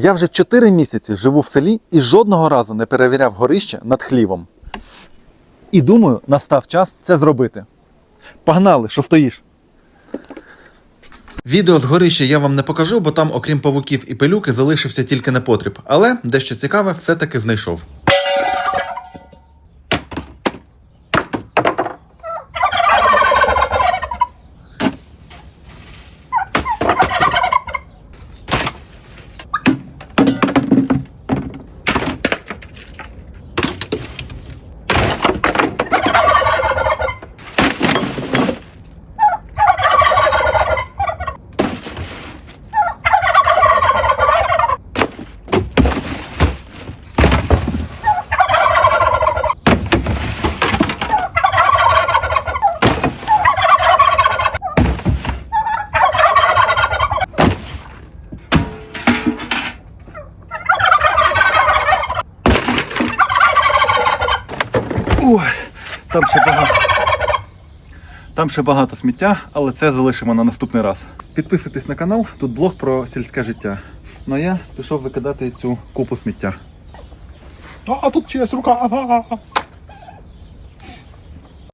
Я вже 4 місяці живу в селі і жодного разу не перевіряв горище над хлівом. І думаю, настав час це зробити. Погнали, що стоїш? Відео з горища я вам не покажу, бо там, окрім павуків і пилюки, залишився тільки непотріб. Але дещо цікаве все-таки знайшов. Там ще багато. Там ще багато сміття, але це залишимо на наступний раз. Підписуйтесь на канал, тут блог про сільське життя. Ну а я пішов викидати цю купу сміття. А, а тут чиясь рука.